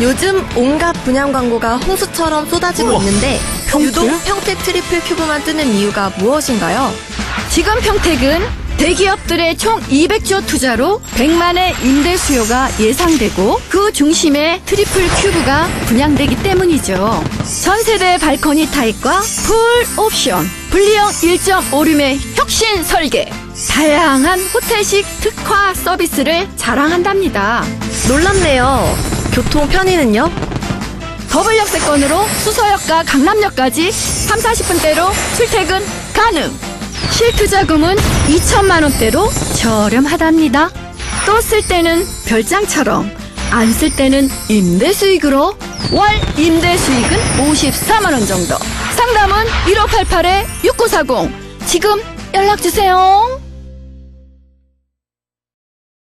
요즘 온갖 분양 광고가 홍수처럼 쏟아지고 우와. 있는데 평택? 유독 평택 트리플 큐브만 뜨는 이유가 무엇인가요? 지금 평택은 대기업들의 총 200조 투자로 100만의 임대 수요가 예상되고 그 중심에 트리플 큐브가 분양되기 때문이죠. 전세대 발코니 타입과 풀 옵션, 분리형 1.5룸의 혁신 설계, 다양한 호텔식 특화 서비스를 자랑한답니다. 놀랍네요. 교통 편의는요? 더블 역 세권으로 수서역과 강남역까지 3, 40분대로 출퇴근 가능. 실투자금은 2천만 원대로 저렴하답니다. 또 쓸 때는 별장처럼, 안 쓸 때는 임대 수익으로 월 임대 수익은 54만 원 정도. 상담은 1588-6940. 지금 연락 주세요.